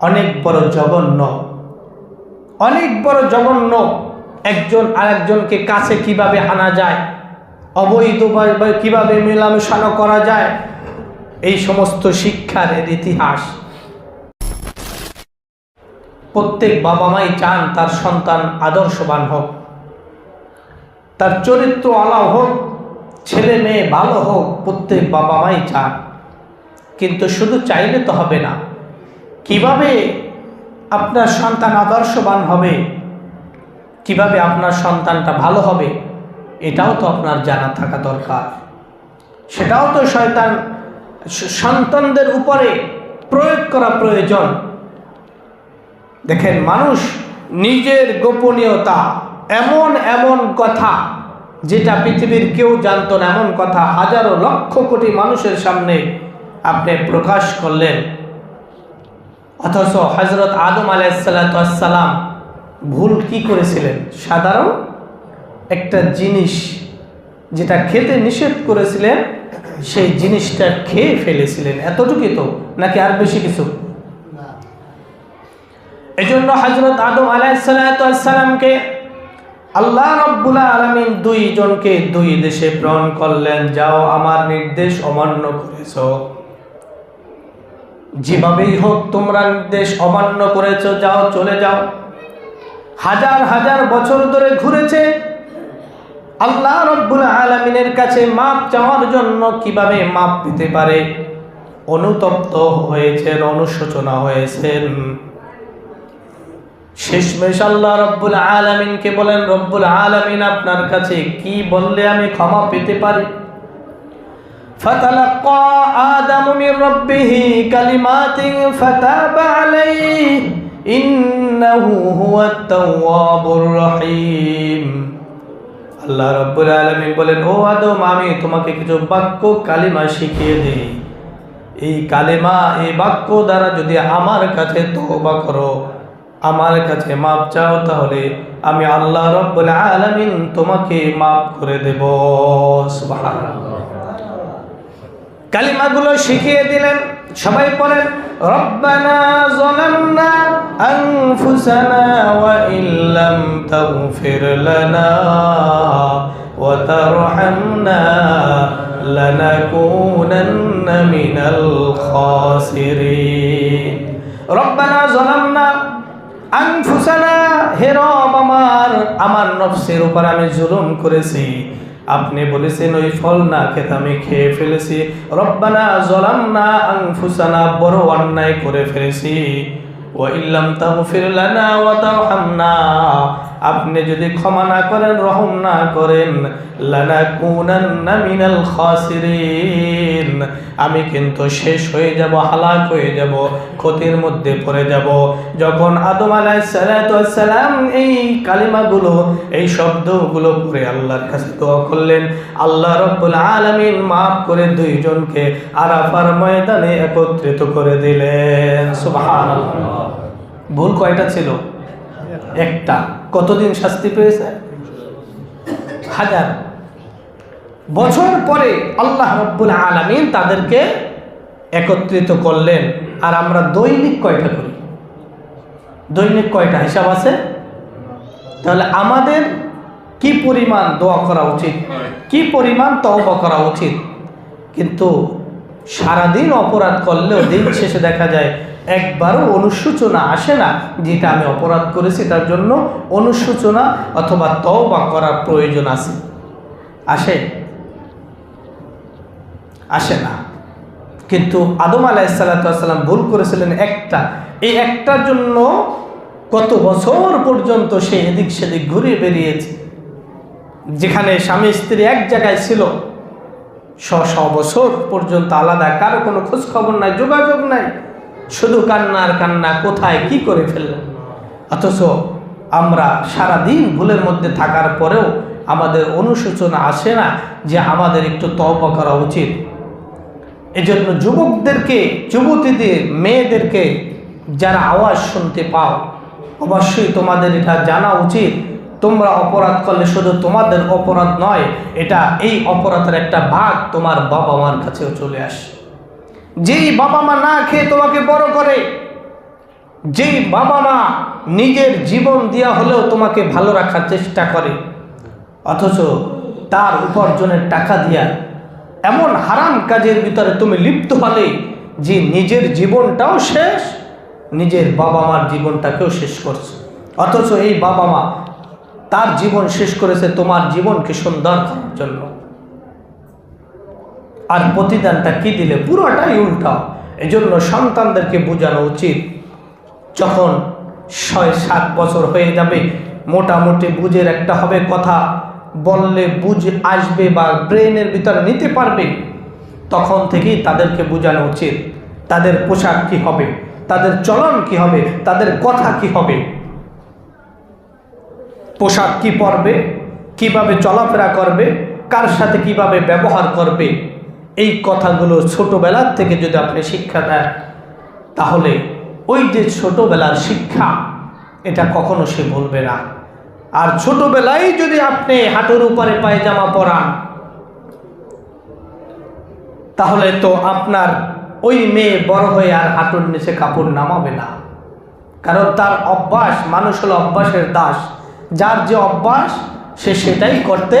অনেক বড় জঘন্য। অনেক বড় জঘন্য। একজন আরেকজনকে কাছে কীভাবে আনা যায়? অবৈধভাবে কীভাবে মেলামেশানো করা যায়? এই সমস্ত শিক্ষার এর ইতিহাস। প্রত্যেক বাবা মাই চান তার সন্তান আদর্শবান হোক। তার চরিত্র আলা হোক, ছেলে মেয়ে ভালো হোক, প্রত্যেক বাবা মাই চান। কিন্তু শুধু চাইলে তো হবে না। কীভাবে আপনার সন্তান আদর্শবান হবে? কীভাবে আপনার সন্তানটা ভালো হবে? এটাও তো আপনার জানা থাকা দরকার। সেটাও তো শয়তান সন্তানদের উপরে প্রয়োগ করা প্রয়োজন। দেখেন, মানুষ নিজের গোপনীয়তা এমন এমন কথা যেটা পৃথিবীর কেউ জানতো না, এমন কথা হাজারো লক্ষ কোটি মানুষের সামনে আপনি প্রকাশ করলেন। অথচ হজরত আদম আলাইসাল্লাম ভুল কি করেছিলেন? সাধারণ একটা জিনিস যেটা খেতে নিষেধ করেছিলেন সেই জিনিসটা খেয়ে ফেলেছিলেন। এতটুকুই তো নাকি আর বেশি কিছু? এই জন্য হজরত আদম আলাইসালামকে আল্লাহ রব্বুল আলমিন দুই জনকে দুই দেশে প্রেরণ করলেন। যাও আমার নির্দেশ অমান্য করেছ। যেভাবেই হোক তোমরা নির্দেশ অমান্য করেছ, যাও, চলে যাও। হাজার হাজার বছর ধরে ঘুরেছে। আল্লাহ রব্বুল আলমিনের কাছে মাপ চাওয়ার জন্য কীভাবে মাপ পেতে পারে? অনুতপ্ত হয়েছেন, অনুশোচনা হয়েছেন। শেষমেশ আল্লাহ রব্বুল আলমিনকে বলেন, রব্বুল আলমিন আপনার কাছে কি বললে আমি ক্ষমা পেতে পারি? فتلقى آدم من ربه كلمات فتاب عليه إنه هو التواب الرحيم আল্লাহ রব্বুল আলমিন বলেন ও আদম আমি তোমাকে কিছু বাক্য কালিমা শিখিয়ে দিই এই কালেমা এই বাক্য দ্বারা যদি আমার কাছে তওবা করো আমার কাছে মাপ চাও তাহলে আমি আল্লাহ রব্বুল আলামিন তোমাকে মাফ করে দেব সুবহানাল্লাহ কালিমাগুলো শিখিয়ে দিলেন। সবাই পড়েন, রব্বানা যালামনা আনফুসানা ওয়া ইল্লাম তাগফির লানা ওয়া তারহামনা লানাকুনান্না মিনাল খাসিরিন। রব্বানা যালামনা আনফুসানা, হে রব আমার আমার নফসের উপর আমি জুলুম করেছি। আপনি বলেছেন, ওই ফল না খেতে আমি খেয়ে ফেলেছি। রব্বানা জলান্না আংফুসানা বড় অন্যায় করে ফেলেছি। ও ইল্লাম তাগফির লানা ওয়া তারহামনা। আপনি যদি ক্ষমা না করেন, রহম না করেন, লানাকুনান্না মিনাল খাসিরিন। আমি কিন্তু শেষ হয়ে যাব, হালাক হয়ে যাব, ক্ষতির মধ্যে পড়ে যাব। যখন আদম আলাইসালাম এই কালিমাগুলো, এই শব্দগুলো পড়ে আল্লাহর কাছে দোয়া করলেন, আল্লাহ রব্বুল আলামিন মাফ করে দুইজনকে আরাফার ময়দানে একত্রিত করে দিলেন। সুবহানাল্লাহ। ভুল কয়টা ছিল? একটা। কতদিন শাস্তি পেয়েছে? হাজার। বছর পরে আল্লাহ রব্বুল আলামিন তাদেরকে একত্রিত করলেন। আর আমরা দৈনিক কয়টা করি? দৈনিক কয়টা হিসাব আছে? তাহলে আমাদের কি পরিমাণ দোয়া করা উচিত? কি পরিমাণ তওবা করা উচিত? কিন্তু সারাদিন অপরাধ করলেও দিন শেষে দেখা যায় একবারও অনুশোচনা আসে না যেটা আমি অপরাধ করেছি, তার জন্য অনুশোচনা অথবা তওবা করার প্রয়োজন আছে। আসে? আসে না। কিন্তু আদম আলাইসাল্লাম ভুল করেছিলেন একটা। এই একটার জন্য কত বছর পর্যন্ত সে এদিক সেদিক ঘুরে বেরিয়েছে যেখানে স্বামী স্ত্রী এক জায়গায় ছিল শ বছর পর্যন্ত আলাদা, কারও কোনো খোঁজ খবর নাই, যোগাযোগ নাই। শুধু কান্নার কান্না, কোথায়, কি করে ফেললেন অথচ আমরা সারা দিন ভুলের মধ্যে থাকার পরেও আমাদের অনুশোচনা আসে না যে আমাদের একটু তওবা করা উচিত। এজন্য যুবকদেরকে, যুবতীদের, মেয়েদেরকে যারা আওয়াজ শুনতে পাও, অবশ্যই তোমাদের এটা জানা উচিত তোমরা অপরাধ করলে শুধু তোমাদের অপরাধ নয়, এটা এই অপরাধের একটা ভাগ তোমার বাবা মার কাছেও চলে আসে। যেই বাবা মা না খেয়ে তোমাকে বড় করে, যেই বাবা মা নিজের জীবন দেওয়া হলেও তোমাকে ভালো রাখার চেষ্টা করে, অথচ তার উপার্জনের টাকা দিয়া এমন হারাম কাজের ভিতরে তুমি লিপ্ত হলে যে নিজের জীবনটাও শেষ, নিজের বাবা মার জীবনটাকেও শেষ করছে। অথচ এই বাবা মা তার জীবন শেষ করেছে তোমার জীবনকে সুন্দর করার জন্য। আর প্রতিদানটা কি দিলে? পুরোটাই উল্টা। এজন্য সন্তানদেরকে বোঝানো উচিত। যখন ছয়, সাত বছর হয়ে যাবে, মোটামুটি বুঝের একটা হবে কথা। বললে বুঝ আসবে বা ব্রেনের ভিতরে নিতে পারবে। তখন থেকেই তাদেরকে বোঝানো উচিত। তাদের পোশাক কি হবে? তাদের চলন কি হবে? তাদের কথা কি হবে? পোশাক কি পরবে, কীভাবে চলাফেরা করবে, কার সাথে কীভাবে ব্যবহার করবে, এই কথাগুলো ছোটবেলার থেকে যদি আপনি শিক্ষা দেন, তাহলে ওই যে ছোটবেলার শিক্ষা, এটা কখনো সে বলবে না। আর ছোটবেলায় যদি আপনি হাঁটুর উপরে পায়জামা পরান, তাহলে তো আপনার ওই মেয়ে বড় হয়ে আর হাঁটুর নিচে কাপড় নামাবে না। কারণ তার অভ্যাস, মানুষ হলো অভ্যাসের দাস। যার যে অভ্যাস, সে সেটাই করতে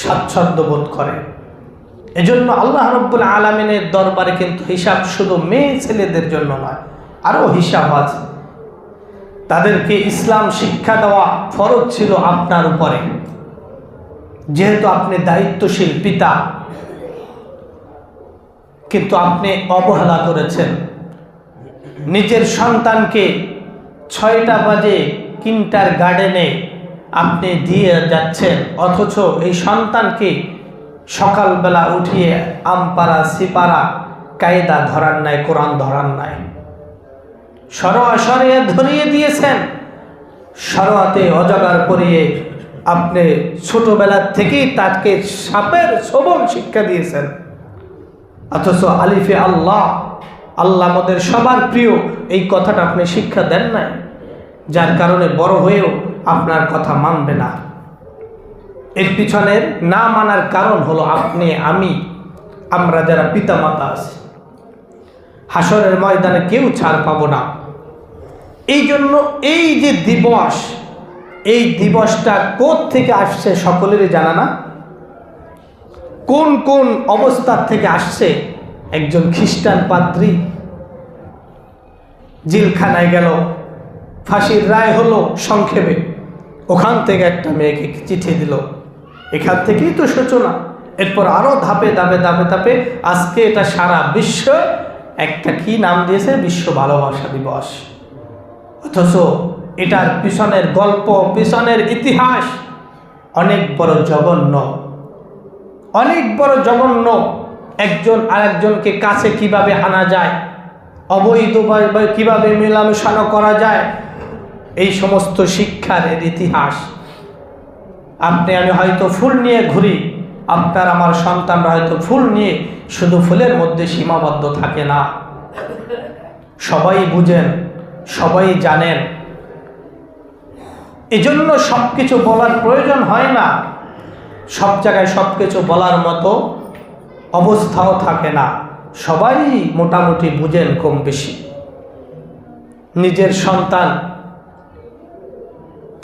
স্বাচ্ছন্দ্য বোধ করে। এজন্য আল্লাহ রব্বুল আলমিনের দরবারে কিন্তু হিসাব শুধু মেয়ে ছেলেদের জন্য নয় আরও হিসাব আছে। তাদেরকে ইসলাম শিক্ষা দেওয়া ফরজ ছিল আপনার উপরে। যেহেতু আপনি দায়িত্বশীল পিতা, কিন্তু আপনি অবহেলা করেছেন। নিজের সন্তানকে ছয়টা বাজে কিন্টার গার্ডেনে আপনি দিয়ে যাচ্ছেন, অথচ এই সন্তানকে সকালবেলা উঠিয়ে আমপাড়া, সিপাড়া, কায়দা ধরার নাই, কোরআন ধরার নাই। সরিয়ে ধরিয়ে দিয়েছেন। সরোয়াতে অজগার করিয়ে আপনি ছোটবেলার থেকেই তাকে সাপের সবল শিক্ষা দিয়েছেন। অথচ আলিফে আল্লাহ আল্লাহ আমাদের সবার প্রিয়, এই কথাটা আপনি শিক্ষা দেন নাই। যার কারণে বড় হয়েও আপনার কথা মানবে না। এর পিছনের না মানার কারণ হলো আপনি, আমি, আমরা যারা পিতামাতা আছি, হাসরের ময়দানে কেউ ছাড় পাবো না। এই জন্য এই যে দিবস, এই দিবসটা কোথ থেকে আসছে সকলেরই জানা না? কোন কোন অবস্থার থেকে আসছে একজন খ্রিস্টান পাত্রী জিলখানায় গেল ফাঁসির রায় হলো সংক্ষেপে। ওখান থেকে একটা মেয়েকে চিঠি দিল। এখান থেকেই তো সূচনা। এরপর আরও ধাপে ধাপে ধাপে ধাপে আজকে এটা সারা বিশ্ব একটা কি নাম দিয়েছে? বিশ্ব ভালোবাসা দিবস। অথচ এটার পিছনের গল্প, পিছনের ইতিহাস অনেক বড় জঘন্য। অনেক বড় জঘন্য। একজন আরেকজনকে কাছে কীভাবে আনা যায়? অবৈধভাবে কীভাবে মেলামেশানো করা যায়? এই সমস্ত শিক্ষার এর ইতিহাস। আপনি, আমি হয়তো ফুল নিয়ে ঘুরি, আপনার, আমার সন্তানরা হয়তো ফুল নিয়ে শুধু ফুলের মধ্যে সীমাবদ্ধ থাকে না। সবাই বুঝেন, সবাই জানেন। এজন্য সব কিছু বলার প্রয়োজন হয় না। সব জায়গায় সব কিছু বলার মতো অবস্থাও থাকে না। সবাই মোটামুটি বুঝেন কম বেশি। নিজের সন্তান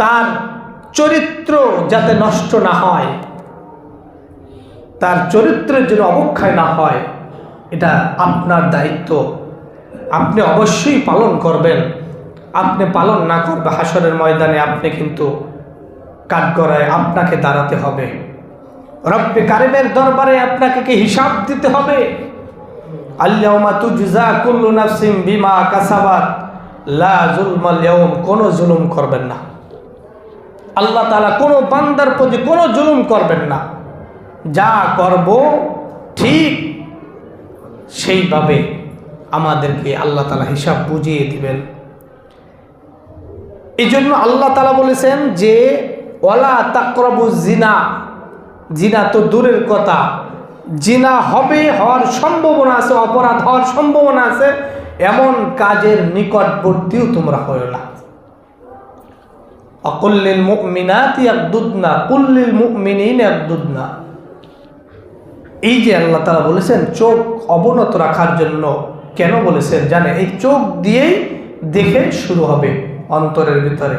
তার চরিত্র যাতে নষ্ট না হয়, তার চরিত্রের জন্য অবক্ষয় না হয়, এটা আপনার দায়িত্ব। আপনি অবশ্যই পালন করবেন। আপনি পালন না করবে হাসরের ময়দানে আপনি কিন্তু কাঠগড়ায় আপনাকে দাঁড়াতে হবে। রব্বে কারিমের দরবারে আপনাকে কি হিসাব দিতে হবে? আল্লাহমা তুজা কুল্লু নাফসিম বিমা কাসাবাত। লা জুলমাল কোনো জুলুম করবেন না। আল্লাহ তালা কোনো বান্দার প্রতি কোনো জুলুম করবেন না। যা করব ঠিক সেইভাবে আমাদেরকে আল্লাহ তালা হিসাব বুঝিয়ে দিবেন। এই জন্য আল্লাহ তালা বলেছেন যে ওলা তাকরবু জিনা জিনা তো দূরের কথা জিনা হবে হওয়ার সম্ভাবনা আছে, অপরাধ হওয়ার সম্ভাবনা আছে, এমন কাজের নিকটবর্তীও তোমরা হয় না। অকুল্লিল মুমিনাতি একদুদনা কুল্লিল মুমিনিন একদুদনা এই যে আল্লাহ তালা বলেছেন, চোখ অবনত রাখার জন্য কেন বলেছেন জানে এই চোখ দিয়েই দেখে শুরু হবে অন্তরের ভিতরে।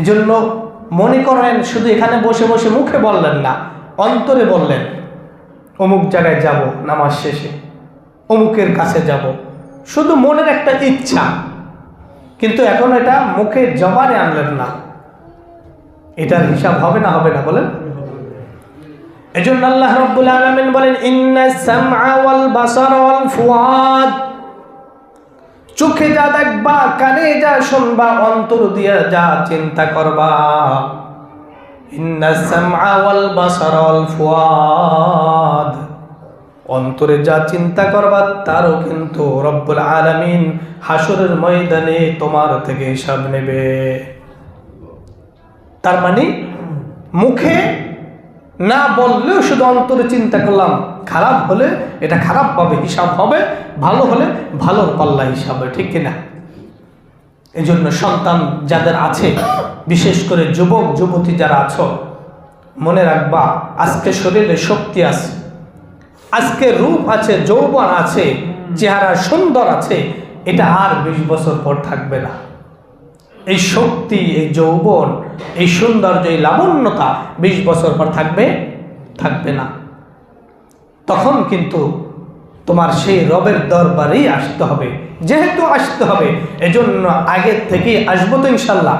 এজন্য মনে করেন, শুধু এখানে বসে বসে মুখে বললেন না, অন্তরে বললেন, অমুক জায়গায় যাব নামাজ শেষে, অমুকের কাছে যাব। শুধু মনের একটা ইচ্ছা, কিন্তু এখন এটা মুখে জবানে আনলেন না। এটার হিসাব হবে না হবে না, বলেন? এজন্য আল্লাহ আলামিন বলেন ওয়াল বাসার ওয়াল ফুয়াদ। চোখে যা দেখবা, কানে যা শুনবা, অন্তর যা চিন্তা করবা। ওয়াল বাসার ওয়াল ফুয়াদ। অন্তরে যা চিন্তা করবা, তারও কিন্তু রব্বুল আলামিন হাসরের ময়দানে তোমার থেকে হিসাব নেবে। তার মানে মুখে না বললেও শুধু অন্তরে চিন্তা করলাম, খারাপ হলে এটা খারাপ পাবে হিসাব হবে, ভালো হলে ভালো পাল্লা হিসাব হবে, ঠিক কিনা? এই জন্য সন্তান যাদের আছে, বিশেষ করে যুবক, যুবতী যারা আছো, মনে রাখবা, আজকে শরীরে শক্তি আছে, আজকে রূপ আছে, যৌবন আছে, চেহারা সুন্দর আছে, এটা আর বিশ বছর পর থাকবে না। এই শক্তি, এই যৌবন, এই সৌন্দর্য, এই লাবণ্যতা বিশ বছর পর থাকবে থাকবে না। তখন কিন্তু তোমার সেই রবের দরবারেই আসতে হবে। যেহেতু আসতে হবে, এজন্য আগের থেকেই আসব তো ইনশাল্লাহ।